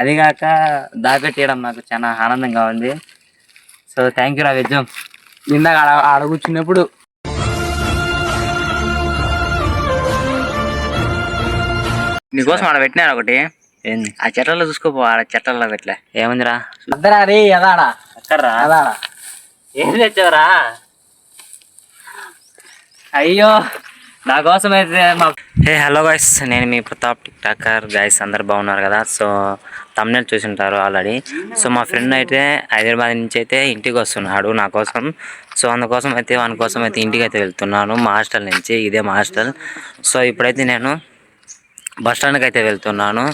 అదిగాక దాపెట్టేయడం నాకు చాలా ఆనందంగా ఉంది. సో థ్యాంక్ యూ రా విజయం ఇందాక ఆడ ఆడ కూర్చున్నప్పుడు నీకోసం ఆడ పెట్టినారు ఒకటి? ఏంది? ఆ చెట్లలో చూసుకోపో ఆడ చెట్లలో పెట్టలే. ఏముందిరా? అద్దరా రే ఎదాడా ఎక్కడ్రా ఎదాడా ఏం తెచ్చావురా? అయ్యో. నా కోసం అయితే మా హే హలో గాయస్ నేను మీ ప్రతాప్ టిక్ టాకర్ గైస్ అందరు బాగున్నారు కదా? సో తమ్నేల్ చూసింటారు ఆల్రెడీ సో మా ఫ్రెండ్ అయితే హైదరాబాద్ నుంచి అయితే ఇంటికి వస్తున్నాడు నా కోసం. సో అందుకోసం అయితే వాని కోసం అయితే ఇంటికి అయితే వెళ్తున్నాను. మా హాస్టల్ నుంచి ఇదే మా హాస్టల్. సో ఇప్పుడైతే నేను బస్ స్టాండ్కి అయితే వెళ్తున్నాను.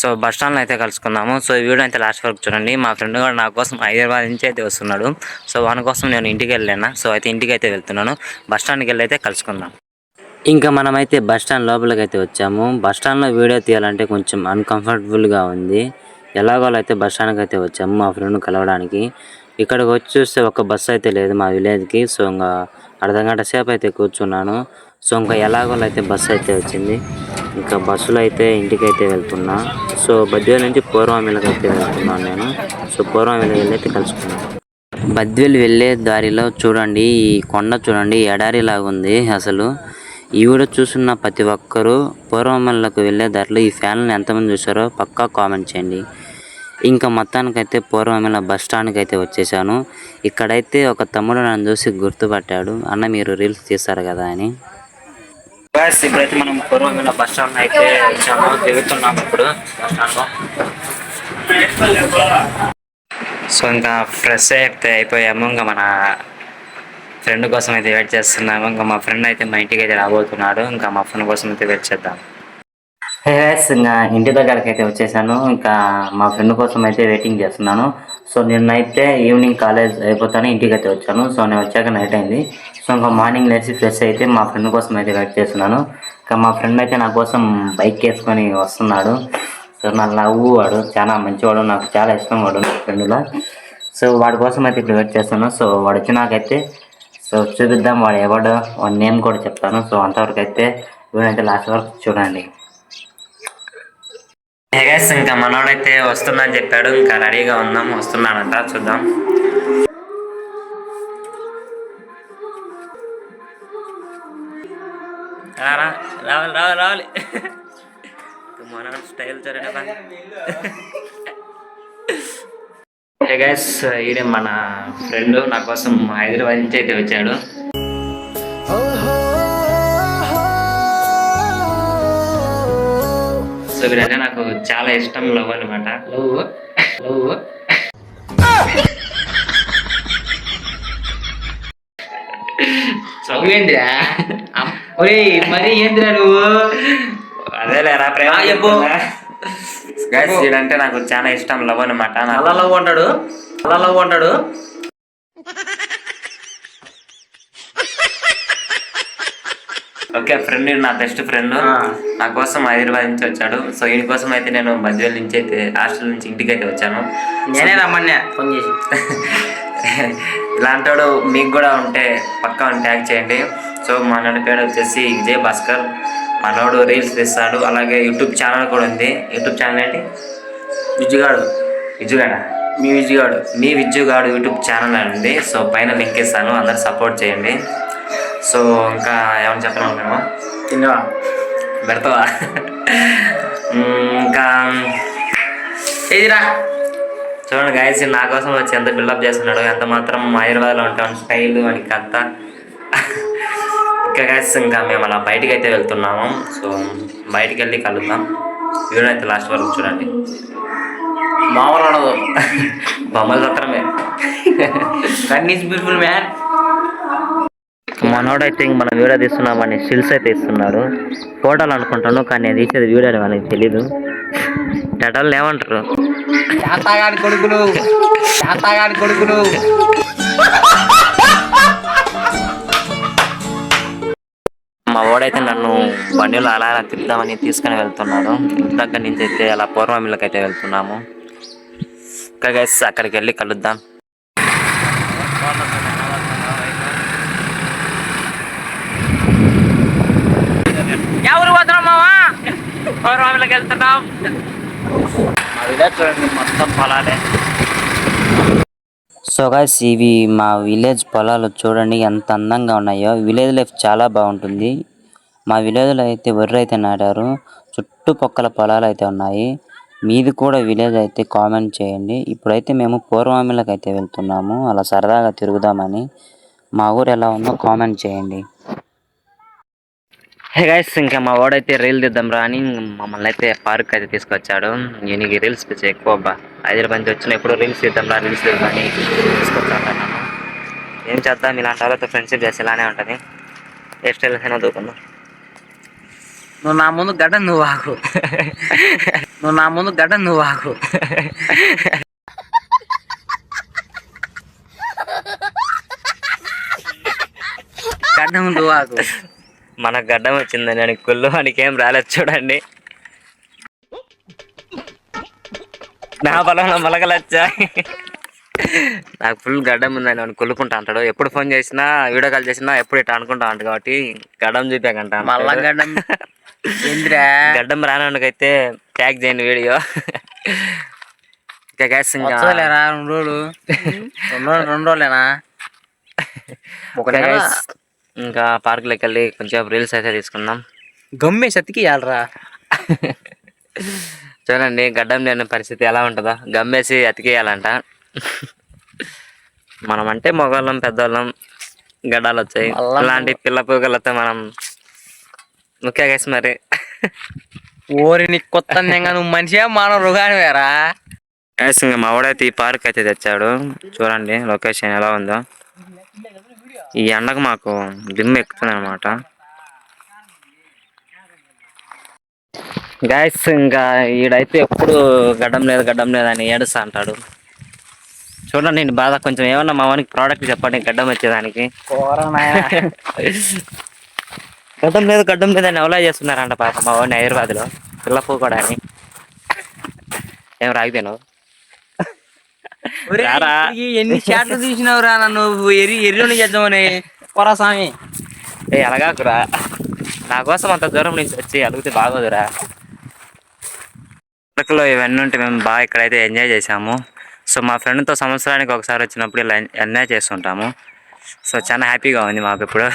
సో బస్ స్టాండ్లో అయితే కలుసుకుందాము. సో ఈ వీడియో అయితే లాస్ట్ వరకు చూడండి. మా ఫ్రెండ్ కూడా నా కోసం హైదరాబాద్ నుంచి అయితే వస్తున్నాడు. సో వాని కోసం నేను ఇంటికి వెళ్ళాను? సో అయితే ఇంటికి అయితే వెళ్తున్నాను. బస్ స్టాండ్కి వెళ్ళి అయితే కలుసుకుందాం. ఇంకా మనమైతే బస్ స్టాండ్ లోపలికి అయితే వచ్చాము. బస్ స్టాండ్లో వీడియో తీయాలంటే కొంచెం అన్కంఫర్టబుల్గా ఉంది. ఎలాగోలా అయితే బస్ స్టాండ్కి అయితే వచ్చాము మా ఫ్రెండ్ కలవడానికి. ఇక్కడికి వచ్చి చూస్తే ఒక బస్సు అయితే లేదు మా విలేజ్కి. సో ఇంకా అర్ధ గంట సేపు అయితే కూర్చున్నాను. సో ఇంకా ఎలాగోలా అయితే బస్సు అయితే వచ్చింది. ఇంకా బస్సులో అయితే ఇంటికి అయితే వెళ్తున్నా. సో బద్వేలు నుంచి పూర్వమిలకి అయితే వెళ్తున్నాను నేను. సో పూర్వమిలకి వెళ్ళి అయితే కలుసుకున్నాను బద్వేలు వెళ్ళే దారిలో చూడండి ఈ కొండ చూడండి ఎడారి లాగా ఉంది అసలు. ఈ వీడియో చూస్తున్న ప్రతి ఒక్కరూ పూర్వమల్లకు వెళ్ళే దారిలో ఈ ఫ్యాన్లను ఎంతమంది చూసారో పక్కా కామెంట్ చేయండి. ఇంకా మొత్తానికైతే పూర్వమల్ల బస్ స్టాండ్కి అయితే వచ్చేసాను. ఇక్కడైతే ఒక తమ్ముడు నన్ను చూసి గుర్తుపట్టాడు. అన్న మీరు రీల్స్ తీస్తారు కదా అని. ఇప్పుడైతే మనం పూర్వమల్ల బస్ స్టాండ్ అయితే వచ్చాము. దిగుతున్నాం ఇప్పుడు బస్ స్టాండ్లో. సో ఇంకా ఫ్రెష్ అయితే అయిపోయాము. ఇంకా మన ఫ్రెండ్ కోసం అయితే వెయిట్ చేస్తున్నాము. ఇంకా మా ఫ్రెండ్ అయితే మా ఇంటికి అయితే రాబోతున్నాడు. ఇంకా మా ఫ్రెండ్ కోసం అయితే వెయిట్ చేద్దాం. హేస్ ఇంకా ఇంటి దగ్గరికి అయితే వచ్చేసాను. ఇంకా మా ఫ్రెండ్ కోసం అయితే వెయిటింగ్ చేస్తున్నాను. సో నిన్నైతే ఈవినింగ్ కాలేజ్ అయిపోతాను ఇంటికి అయితే వచ్చాను. సో నేను వచ్చాక నైట్ అయింది. సో ఇంకా మార్నింగ్ లేచి ఫ్రెష్ అయితే మా ఫ్రెండ్ కోసం అయితే వెయిట్ చేస్తున్నాను. ఇంకా మా ఫ్రెండ్ అయితే నా కోసం బైక్ వేసుకొని వస్తున్నాడు. సో నా లవ్ వాడు చాలా మంచివాడు నాకు చాలా ఇష్టం వాడు నా ఫ్రెండ్లో. సో వాడి కోసం అయితే ఇప్పుడు వెయిట్ చేస్తాను సో వాడు వచ్చినాకైతే సో చూపిద్దాం వాడు ఎవడు. వాడి నేమ్ కూడా చెప్తాను. సో అంతవరకు అయితే వీడైతే లాస్ట్ వరకు చూడండి. గైస్ ఇంకా మనోడైతే వస్తున్నా అని చెప్పాడు. ఇంకా రెడీగా ఉందాం. వస్తున్నాడంట. చూద్దాం. రావాలి రావాలి రావాలి. మనోడు స్టైల్ చూడండి గైస్ ఈడే మన ఫ్రెండ్ నా కోసం హైదరాబాద్ నుంచి అయితే వచ్చాడు. సో వీడంటే నాకు చాలా ఇష్టం లవ్ అనమాట లవ్ లవ్ ఒరే మరి ఏందిరా నువ్వు? అదే లేరా ప్రేమ చెప్పు. గైస్ వీడంటే నాకు చాలా ఇష్టం. లవ్ అనమాట అలా లవ్ అంటాడు. అలా లవ్ అంటాడు. ఓకే ఫ్రెండ్ నా బెస్ట్ ఫ్రెండ్. నా కోసం హైదరాబాద్ నుంచి వచ్చాడు. సో ఈయన కోసం అయితే నేను బద్వేల్ నుంచి అయితే హాస్టల్ నుంచి ఇంటికి అయితే వచ్చాను. నేనే రమ్మన్నా ఫోన్ చేసి. ఇలాంటోడు మీకు కూడా ఉంటే పక్కా ట్యాగ్ చేయండి. సో మనోడి పేరు వచ్చేసి విజయ్ భాస్కర్. మనోడు రీల్స్ తీస్తాడు. అలాగే యూట్యూబ్ ఛానల్ కూడా ఉంది. యూట్యూబ్ ఛానల్ ఏంటి? విజ్జుగాడు విజుగాడ? మీ విజ్జుగాడు మీ విజ్జుగాడు యూట్యూబ్ ఛానల్ అని ఉంది సో పైన లింక్ ఇస్తాను. అందరు సపోర్ట్ చేయండి. సో ఇంకా ఏమని చెప్పాలనుకున్నామా తిన్నవా? పెడతావా? మ్మ్, ఇంకా ఏదిరా? చూడండి గాయస్ నా కోసం వచ్చి ఎంత బిల్డప్ చేస్తున్నాడు ఎంత మాత్రం హైదరాబాద్లో ఉంటాం స్టైల్ అని కథ. ఇంకా గాయస్ ఇంకా మేము అలా బయటికి అయితే వెళ్తున్నాము. సో బయటికి వెళ్ళి కలుద్దాం. వీడియో అయితే లాస్ట్ వరకు చూడండి. మామూలు ఉండదు. బొమ్మలు మాత్రమే కన్నీస్ బ్యూటిఫుల్ మ్యాన్ మనోడైతే ఇంక మనం వీడియో తీస్తున్నామని స్టిల్స్ అయితే ఇస్తున్నాడు. ఫోటోలు అనుకుంటాను కానీ అది తీసేది వీడియో అని మనకి తెలీదు. టటాలు ఏమంటారు? కొడుకులు. కొడుకులు. మా వాడైతే నన్ను బండిలో అలా అలా తిప్పుదామని తీసుకుని వెళ్తున్నాడు. ఇంటి దగ్గర నుంచి అయితే అలా పూర్వమిల్లకి అయితే వెళ్తున్నాము. ఇంకా గైస్ అక్కడికి వెళ్ళి కలుద్దాం. ఎవరు పోతున్నాం మావా? పూర్వమిల్లకి వెళ్తున్నాం. మా విలేజ్ చూడండి మొత్తం పొలాలే. సో గాయస్ ఇవి మా విలేజ్ పొలాలు చూడండి ఎంత అందంగా ఉన్నాయో. విలేజ్ లైఫ్ చాలా బాగుంటుంది. మా విలేజ్లో అయితే వరి అయితే నాటారు చుట్టుపక్కల పొలాలు అయితే ఉన్నాయి. మీది కూడా విలేజ్ అయితే కామెంట్ చేయండి. ఇప్పుడైతే మేము పూర్వామిలకు అయితే వెళ్తున్నాము. అలా సరదాగా తిరుగుదామని. మా ఊరు ఎలా ఉందో కామెంట్ చేయండి. హే గైస్ ఇంకా మా వాడైతే రీల్ తీద్దాం రా అని మమ్మల్ని అయితే పార్క్ అయితే తీసుకొచ్చాడు. నీకు రీల్స్ పిచ్చి ఎక్కువ అబ్బా. హైదరాబాద్ నుంచి వచ్చిన ఎప్పుడు రీల్స్ తీద్దాం రా రీల్స్ తీద్దాం అని తీసుకొచ్చాను నన్ను. ఏం చేద్దాం ఇలాంటి వాళ్ళతో ఫ్రెండ్షిప్ చేసి ఇలానే ఉంటుంది. ఏ స్టైల్ అయినా దూకుందాం నువ్వు నా ముందు గడ్డ నువ్వు ఆకు నువ్వు నా ముందు గడ్డ నువ్వు ఆకు గడ్డ నువ్వు ఆకు మన గడ్డం వచ్చిందని అని కుళ్ళు వానికి ఏం రాలేదు చూడండి. నా బలంలో మొలకలు వచ్చాయి నాకు ఫుల్ గడ్డం ఉందని వాడిని కుళ్ళుకుంటా అంటాడు. ఎప్పుడు ఫోన్ చేసినా వీడియో కాల్ చేసినా ఎప్పుడు ఇట్లా అనుకుంటా అంట కాబట్టి గడ్డం చూపాకంట మళ్ళా గడ్డం? గడ్డం రానకైతే ట్యాగ్ చేయండి వీడియో. ఇంకా గ్యాస్ ఇంకా రెండు రోజులు? రెండు రోజులు రెండు రోజులేనా? ఒక ఇంకా పార్కులోకి వెళ్ళి కొంచెం రీల్స్ అయితే తీసుకున్నాం గమ్మే సతికి ఇవ్వాలరా చూడండి గడ్డం లేని పరిస్థితి ఎలా ఉంటుందో. గమ్మేసి అతికేయాలంట. మనం అంటే మగవాళ్ళం పెద్దవాళ్ళం గడ్డాలు వచ్చాయి. ఇలాంటి పిల్ల పూగలతో మనం ముఖ్య కేసు మరి. ఓరిని కొత్త నువ్వు మనిషే మానవ రుగాని వేరా Guys, ఇంకా మా వాడైతే ఈ పార్క్ అయితే తెచ్చాడు. చూడండి లొకేషన్ ఎలా ఉందో. ఈ ఎండకు మాకు దిమ్మ ఎక్కుతుంది అనమాట గాయస్ ఇంకా ఈడైతే ఎప్పుడు గడ్డం లేదు గడ్డం లేదు అని ఏడుస్తా అంటాడు. చూడండి నేను బాధ కొంచెం ఏమన్నా మా వానికి ప్రోడక్ట్ చెప్పండి గడ్డం వచ్చేదానికి. గడ్డం లేదు గడ్డం లేదు అని ఎవలా చేస్తున్నారంట పాప మా వాడిని హైదరాబాద్లో. పిల్ల కూడా అని ఏం రాగిపోయినావు? రారా. ఎన్ని షాట్లు తీసినావురా నన్ను? ఎరి ఎర్రోని చేద్దామని. పోరా స్వామి. ఏ అలాగాకురా. నా కోసం అంత దూరం నుంచి వచ్చి అడిగితే బాగోదురా. అరకులో ఇవన్నీ ఉంటే మేము బాగా ఇక్కడైతే ఎంజాయ్ చేసాము సో మా ఫ్రెండ్తో సంవత్సరానికి ఒకసారి వచ్చినప్పుడు ఇలా ఎంజాయ్ చేస్తుంటాము. సో చాలా హ్యాపీగా ఉంది మాకు ఇప్పుడు.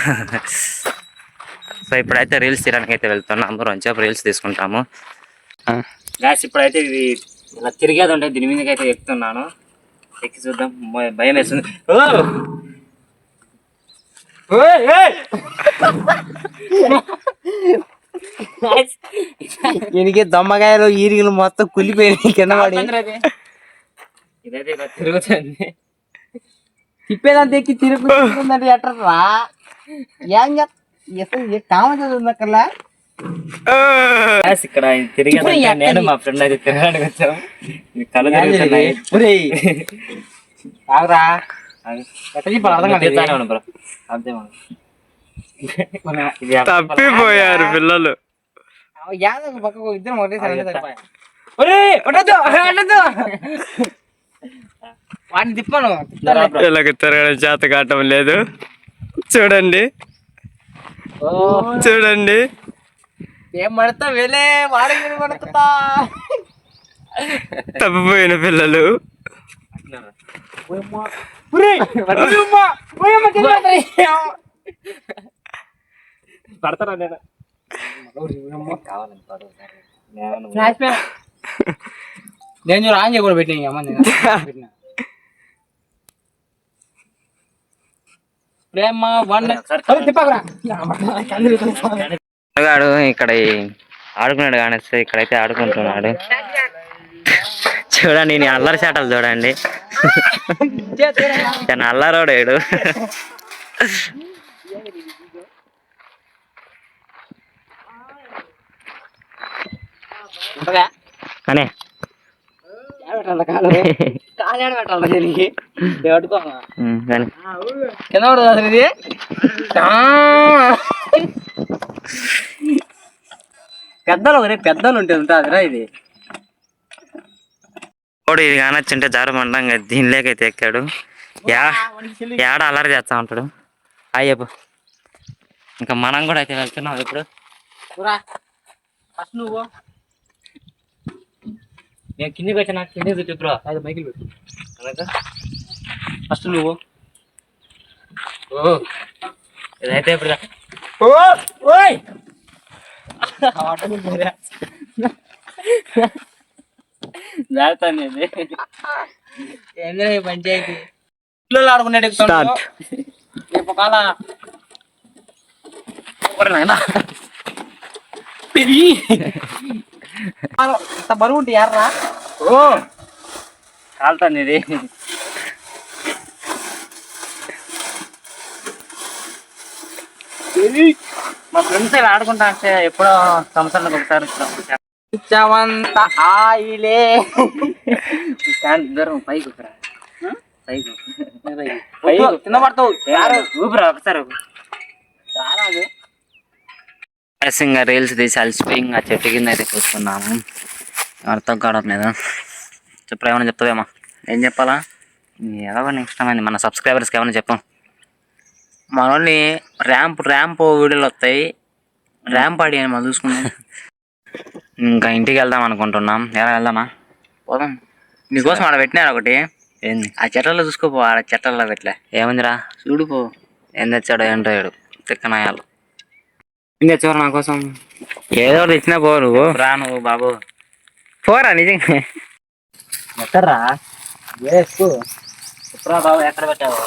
సో ఇప్పుడైతే రీల్స్ తీయడానికి అయితే వెళ్తున్నాము. రెండుసేపు రీల్స్ తీసుకుంటాము. గ్యాస్ ఇప్పుడైతే ఇది ఇలా తిరిగేది ఉంటే దీని మీదకి అయితే ఎక్కుతున్నాను ఎక్కి చూద్దాం. భయం వేస్తుంది. ఓ! ఓయ్, ఓయ్! దీనికి దమ్మకాయలు ఈరిగలు మొత్తం కులిపోయినాయి కింద పడి. ఇదైతే ఇలా తిరుగుతుంది. తిప్పేదంతా ఎక్కి తిరుగుతుందంటే ఎట్టరా ఏం చేస్తా కామచదుందక్కర్లా గ్యాస్ ఇక్కడ ఉంటే నేను మా ఫ్రెండ్ అయితే తిరగడానికి వచ్చాము ఇది కళ్ళు తిరుగుతున్నాయి ఆగురా. తప్పిపోయారు పిల్లలు. యాదవ్ పక్కకు ఇద్దరం ఒకటేసారి. వాడిని తిప్పాను. తిరగడం చేత కావటం లేదు. చూడండి. చూడండి. ఏం పడతా వెళ్ళే? వాడికి పడుతుందా తప్పిపోయిన పిల్లలు. పడతారా నేను. నేను- ఆన్ చేయకూడదు పెట్టిన అమ్మ నేను. పెట్టిన. ప్రేమ వన్ తిప్పకరా. గాడు ఇక్కడ ఆడుకున్నాడు కానిస్తే ఇక్కడైతే ఆడుకుంటున్నాడు. చూడండి నేను అల్లరి చేటలు చూడండి. తను అల్లరోడాడు. అనే. కింద పడుతుంది అసలు ఇది. పెద్దలు ఒరే పెద్దలు ఉంటే ఉంటుందిరా ఇది. కోడి ఇది కానొచ్చుంటే జారమండంగా దీనిలోకైతే ఎక్కాడు. యా ఏడ అల్లరి చేస్తా ఉంటాడు? అయ్యప్పు ఇంకా మనం కూడా అయితే వెళ్తున్నాం ఇప్పుడు. ఫస్ట్ నువ్వు. నేను కిందికి వచ్చి నాకు కిందికి చూపురా అది మైకిల్ పెట్టు. ఫస్ట్ నువ్వు. ఓ ఇదైతే ఇప్పుడు ఓ ఓయ్! జాగ్రత్త ఏంద్రా ఈ పంచాయతీ పిల్లలు ఆడుకునేది రేపు కాల ఇంత బరువు ఉంటే ఎర్రా ఓ కాలుతుంది ఇది మా ఫ్రెండ్స్ ఇలా ఆడుకుంటా అంటే ఎప్పుడో సంవత్సరానికి ఒకసారి వచ్చినప్పుడు పిచ్చవంత ఆయిలే. ఫ్యాన్ దూరం పైకి ఊపిరా. పైకి వద్దు, కింద పడతావు. ఊపిరా ఒకసారి ఇంకా రీల్స్ తీసి అలసిపోయి ఇంకా చెట్టు కింద అయితే కూర్చున్నాము. అర్థం కావట్లేదు చెప్పు ఏమైనా చెప్తావేమో. ఏం చెప్పాలా? ఏదో నెక్స్ట్ టైం మన సబ్స్క్రైబర్స్కి ఏమైనా చెప్పాం. మన వాళ్ళని ర్యాంప్ ర్యాంప్ వీడియోలు వస్తాయి. ర్యాంప్ ఆడి అని మనం చూసుకున్నాం ఇంకా ఇంటికి వెళ్దాం అనుకుంటున్నాం. ఎలా వెళ్దామా? పోదాం. నీకోసం ఆడ పెట్టినారు ఒకటి. ఏంది? ఆ చెట్లలో చూసుకోపో ఆడ చెట్లలో పెట్టలే. ఏముందిరా? చూడుపో ఏం తెచ్చాడో ఏంటో ఏడు. తిక్కనాయాలు. ఏం తెచ్చావు నా కోసం? ఏదో ఒకటి తెచ్చినా పో నువ్వు. రా నువ్వు బాబు. పోరా నిజంగా. ఎక్కడ్రా వేసుకో చెప్పురా బాబు? ఎక్కడ పెట్టావు?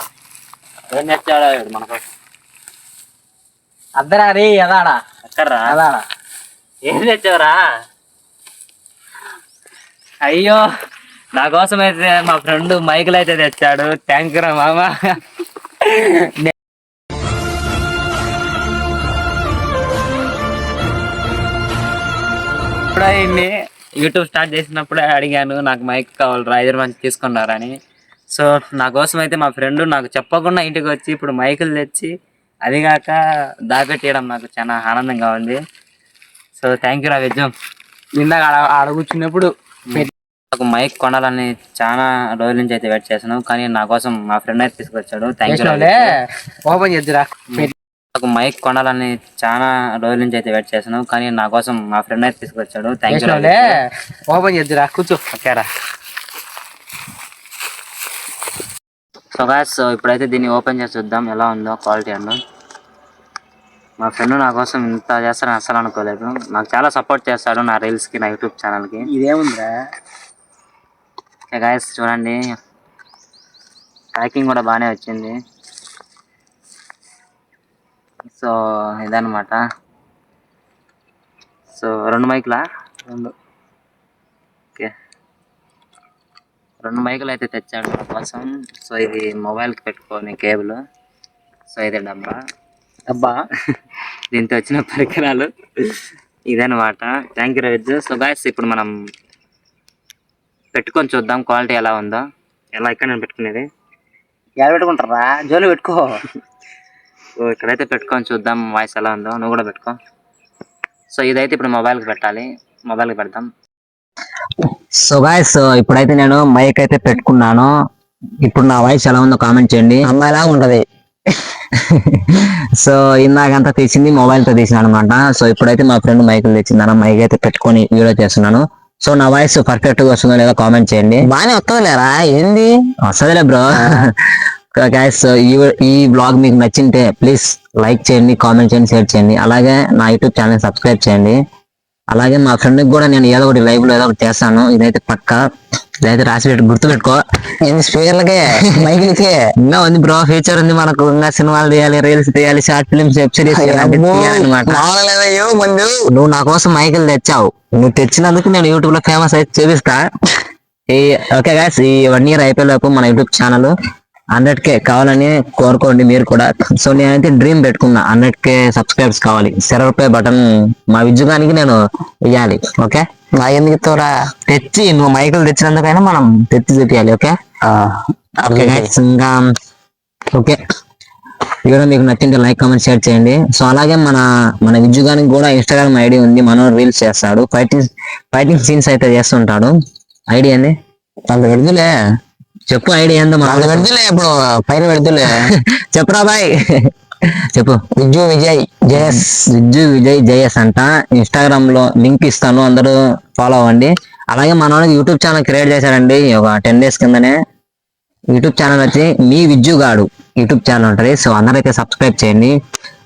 ఏం తెచ్చాడో మన కోసం అద్దరా రే అదాడా? ఎక్కడ్రా? అదాడా? ఏం తెచ్చావురా అయ్యో నా కోసం అయితే మా ఫ్రెండ్ మైకులు అయితే తెచ్చాడు. థ్యాంక్ రా మామ. ఇప్పుడు ఆయన్ని యూట్యూబ్ స్టార్ట్ చేసినప్పుడే అడిగాను నాకు మైక్ కావాలి ఐదు మంది తీసుకున్నారని సో నా కోసం అయితే మా ఫ్రెండ్ నాకు చెప్పకుండా ఇంటికి వచ్చి ఇప్పుడు మైకులు తెచ్చి అది కాక దాపెట్టేయడం నాకు చాలా ఆనందంగా ఉంది. సో థ్యాంక్ యూ రా విజయం ఇందాక ఆడ ఆడ కూర్చున్నప్పుడు నాకు మైక్ కొనాలని చాలా రోజుల నుంచి అయితే వెయిట్ చేశాను కానీ నా కోసం మా ఫ్రెండ్ అయితే తీసుకొచ్చాడు. థ్యాంక్ యూ ఓపెన్ చేద్దురా. నాకు మైక్ కొనాలని చాలా రోజుల నుంచి అయితే వెయిట్ చేశాను కానీ నా కోసం మా ఫ్రెండ్ అయితే తీసుకొచ్చాడు. థ్యాంక్ యూ ఓపెన్ చేద్దురా. కూర్చో. ఓకేరా. సో గాయస్ ఇప్పుడైతే దీన్ని ఓపెన్ చేసి చూద్దాం ఎలా ఉందో క్వాలిటీ అండ్ మా ఫ్రెండ్ నా కోసం ఇంత చేస్తారని అసలు అనుకోలేదు. నాకు చాలా సపోర్ట్ చేస్తాడు నా రీల్స్కి నా యూట్యూబ్ ఛానల్కి ఇదేముందిరా? గాయస్ చూడండి. ప్యాకింగ్ కూడా బాగానే వచ్చింది. సో ఇదన్నమాట. సో రెండు మైకులా రెండు ఓకే రెండు మైకులు అయితే తెచ్చాడు కోసం. సో ఇది మొబైల్కి పెట్టుకోని కేబుల్. సో ఇది డబ్బా. అబ్బా దీంతో వచ్చిన పరికరాలు. ఇదన్నమాట. థ్యాంక్ యూ రవిజ్ సో గాయస్ ఇప్పుడు మనం పెట్టుకొని చూద్దాం క్వాలిటీ ఎలా ఉందో. ఎలా ఇక్కడ నేను పెట్టుకునేది? ఎడ పెట్టుకుంటారా? జోలు పెట్టుకో. సో ఇక్కడైతే పెట్టుకొని చూద్దాం వాయిస్ ఎలా ఉందో. నువ్వు కూడా పెట్టుకో. సో ఇదైతే ఇప్పుడు మొబైల్కి పెట్టాలి. మొబైల్కి పెడదాం సో గాయస్ ఇప్పుడైతే నేను మైక్ అయితే పెట్టుకున్నాను. ఇప్పుడు నా వాయిస్ ఎలా ఉందో కామెంట్ చేయండి. అమ్మాయిలా ఉంటది. సో ఇందాకంతా తీసింది మొబైల్తో తీసిన అనమాట సో ఇప్పుడైతే మా ఫ్రెండ్ మైకులు తెచ్చిందన్న మైక్ అయితే పెట్టుకొని వీడియో చేస్తున్నాను. సో నా వాయిస్ పర్ఫెక్ట్గా వస్తుందో లేదో కామెంట్ చేయండి. బానే వస్తుందిలేరా ఏంది? వస్తుందిలే బ్రో గాయస్ ఈ ఈ బ్లాగ్ మీకు నచ్చింటే ప్లీజ్ లైక్ చేయండి కామెంట్ చేయండి షేర్ చేయండి. అలాగే నా యూట్యూబ్ ఛానల్ సబ్స్క్రైబ్ చేయండి. అలాగే మా ఫ్రెండ్ కూడా నేను ఏదో ఒకటి లైవ్లో ఏదో ఒకటి చేస్తాను. ఇదైతే పక్క. ఇదైతే రాసి పెట్టి గుర్తు పెట్టుకో ఏంది స్పీకర్లకే మైకిల్కే. ఇంకా ఉంది బ్రో ఫ్యూచర్ ఉంది మనకు. ఇంకా సినిమాలు తీయాలి రీల్స్ తీయాలి షార్ట్ ఫిల్మ్స్ వెబ్ సిరీస్ ముందు. నువ్వు నా కోసం మైకిల్ తెచ్చావు. నువ్వు తెచ్చినందుకు నేను యూట్యూబ్లో ఫేమస్ అయితే చూపిస్తా. ఈ ఓకే గాయస్ ఈ వన్ ఇయర్ అయిపోయేలోపు మన యూట్యూబ్ ఛానల్ హండ్రెడ్ కే కావాలని కోరుకోండి మీరు కూడా. సో నేనైతే డ్రీమ్ పెట్టుకున్నా హండ్రెడ్ కే సబ్స్క్రైబ్స్ కావాలి. సెరవ్ పే బటన్ మా విజ్జుగానికి నేను ఇవ్వాలి ఓకే? నా ఎందుకు ఇస్తావురా? తెచ్చి నువ్వు మైకులు తెచ్చినందుకైనా మనం తెచ్చి చూపించాలి ఓకే? ఓకే ఇంకా ఓకే. వీడియో మీకు నచ్చింటే లైక్ కామెంట్ షేర్ చేయండి. సో అలాగే మన మన విజ్జుగానికి కూడా ఇన్స్టాగ్రామ్ ఐడి ఉంది మనోడు రీల్స్ చేస్తాడు. ఫైటింగ్ ఫైటింగ్ సీన్స్ అయితే చేస్తుంటాడు. ఐడి ఏంది? అంత పెడుతులే చెప్పు ఐడి ఏందో మన పెడుతులే ఇప్పుడు పైన పెడుతులే. చెప్పురా బాయ్. చెప్పు. విజు విజయ్ జయస్. విజ్జు విజయ్ జయస్ అంట. ఇన్స్టాగ్రామ్లో లింక్ ఇస్తాను అందరూ ఫాలో అవ్వండి. అలాగే మనోడికి యూట్యూబ్ ఛానల్ క్రియేట్ చేశాడండి ఒక టెన్ డేస్ కిందనే. యూట్యూబ్ ఛానల్ వచ్చి మీ విజ్జుగాడు యూట్యూబ్ ఛానల్ ఉంటుంది సో అందరైతే సబ్స్క్రైబ్ చేయండి.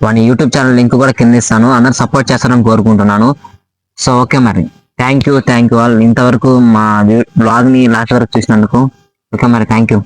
వాని యూట్యూబ్ ఛానల్ లింక్ కూడా కింద ఇస్తాను అందరు సపోర్ట్ చేస్తారని కోరుకుంటున్నాను. సో ఓకే మరి. Thank you thank you all. ఇంతవరకు మా బ్లాగ్ని లాస్ట్ వరకు చూసినందుకు ఓకే మరి థ్యాంక్ యూ